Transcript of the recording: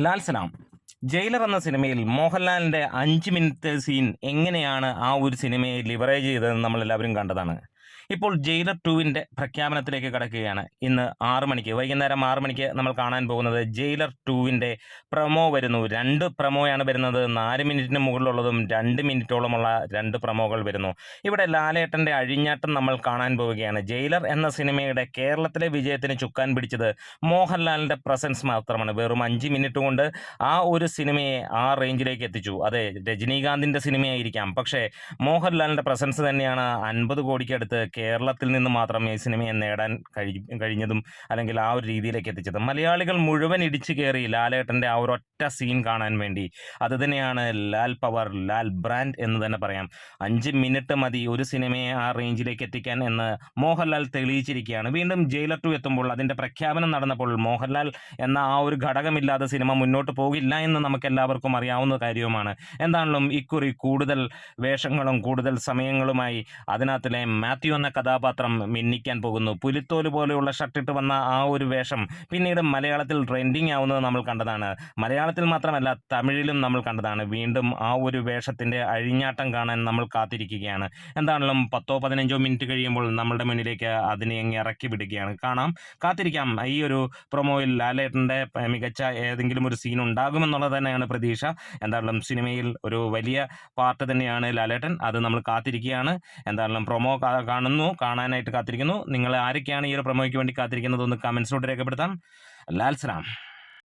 ലാൽ സലാം. Jailer എന്ന സിനിമയിൽ മോഹൻലാലിന്റെ അഞ്ച് മിനിറ്റ് സീൻ എങ്ങനെയാണ് ആ ഒരു സിനിമയെ ലിവറേജ് ചെയ്തതെന്ന് നമ്മളെല്ലാവരും കണ്ടതാണ്. ഇപ്പോൾ ജയിലർ ടുവിന്റെ പ്രഖ്യാപനത്തിലേക്ക് കടക്കുകയാണ്. ഇന്ന് ആറ് മണിക്ക് വൈകുന്നേരം ആറ് മണിക്ക് നമ്മൾ കാണാൻ പോകുന്നത് ജയിലർ ടുവിന്റെ പ്രമോ വരുന്നു. രണ്ട് പ്രമോയാണ് വരുന്നത്. നാല് മിനിറ്റിന് മുകളിലുള്ളതും രണ്ട് മിനിറ്റോളമുള്ള രണ്ട് പ്രമോകൾ വരുന്നു. ഇവിടെ ലാലേട്ടന്റെ അഴിഞ്ഞാട്ടം നമ്മൾ കാണാൻ പോവുകയാണ്. ജയിലർ എന്ന സിനിമയുടെ കേരളത്തിലെ വിജയത്തിന് ചുക്കാൻ പിടിച്ചത് മോഹൻലാലിന്റെ പ്രസൻസ് മാത്രമാണ്. വെറും അഞ്ച് മിനിറ്റ് കൊണ്ട് ആ ഒരു സിനിമയെ ആ റേഞ്ചിലേക്ക് എത്തിച്ചു. അതെ രജനീകാന്തിന്റെ സിനിമയായിരിക്കാം. പക്ഷേ മോഹൻലാലിന്റെ പ്രസൻസ് തന്നെയാണ് അൻപത് കോടിക്കടുത്ത് കേരളത്തിൽ നിന്ന് മാത്രം ഈ സിനിമയെ നേടാൻ കഴി കഴിഞ്ഞതും അല്ലെങ്കിൽ ആ ഒരു രീതിയിലേക്ക് എത്തിച്ചതും മലയാളികൾ മുഴുവൻ ഇടിച്ചു കയറി ലാലേട്ടന്റെ ആ ഒരു ഒറ്റ സീൻ കാണാൻ വേണ്ടി. അത് തന്നെയാണ് ലാൽ പവർ ലാൽ ബ്രാൻഡ് എന്ന് തന്നെ പറയാം. അഞ്ച് മിനിറ്റ് മതി ഒരു സിനിമയെ ആ റേഞ്ചിലേക്ക് എത്തിക്കാൻ എന്ന് മോഹൻലാൽ തെളിയിച്ചിരിക്കുകയാണ്. വീണ്ടും ജയിലർ ടു എത്തുമ്പോൾ അതിന്റെ പ്രഖ്യാപനം നടന്നപ്പോൾ മോഹൻലാൽ എന്ന ആ ഒരു ഘടകമില്ലാതെ സിനിമ മുന്നോട്ട് പോകില്ല എന്ന് നമുക്ക് എല്ലാവർക്കും അറിയാവുന്ന കാര്യവുമാണ്. എന്താണെങ്കിലും ഇക്കുറി കൂടുതൽ വേഷങ്ങളും കൂടുതൽ സമയങ്ങളുമായി അതിനകത്തിലെ മാത്യു എന്ന കഥാപാത്രം മിന്നിക്കാൻ പോകുന്നു. പുലിത്തോൽ പോലെയുള്ള ഷർട്ടിട്ട് വന്ന ആ ഒരു വേഷം പിന്നീട് മലയാളത്തിൽ ട്രെൻഡിങ് ആവുന്നത് നമ്മൾ കണ്ടതാണ്. മലയാളത്തിൽ മാത്രമല്ല തമിഴിലും നമ്മൾ കണ്ടതാണ്. വീണ്ടും ആ ഒരു വേഷത്തിന്റെ അഴിഞ്ഞാട്ടം കാണാൻ നമ്മൾ കാത്തിരിക്കുകയാണ്. എന്താണെങ്കിലും പത്തോ പതിനഞ്ചോ മിനിറ്റ് കഴിയുമ്പോൾ നമ്മളുടെ മുന്നിലേക്ക് അതിനെ അങ്ങ് ഇറക്കി വിടുകയാണ്. കാണാം. കാത്തിരിക്കാം. ഈ ഒരു പ്രൊമോയിൽ ലാലേട്ടന്റെ മികച്ച ഏതെങ്കിലും ഒരു സീൻ ഉണ്ടാകുമെന്നുള്ളത് തന്നെയാണ് പ്രതീക്ഷ. എന്താണെങ്കിലും സിനിമയിൽ ഒരു വലിയ പാർട്ട് തന്നെയാണ് ലാലേട്ടൻ. അത് നമ്മൾ കാത്തിരിക്കുകയാണ്. എന്താണെങ്കിലും പ്രൊമോ കാണുന്നു. കാണാനായിട്ട് കാത്തിരിക്കുന്നു. നിങ്ങൾ ആരൊക്കെയാണ് ഈ ഒരു പ്രൊമോയ്ക്ക് വേണ്ടി കാത്തിരിക്കുന്നത്? ഒന്ന് കമൻസിലോട്ട് രേഖപ്പെടുത്താം. ലാൽ സലാം.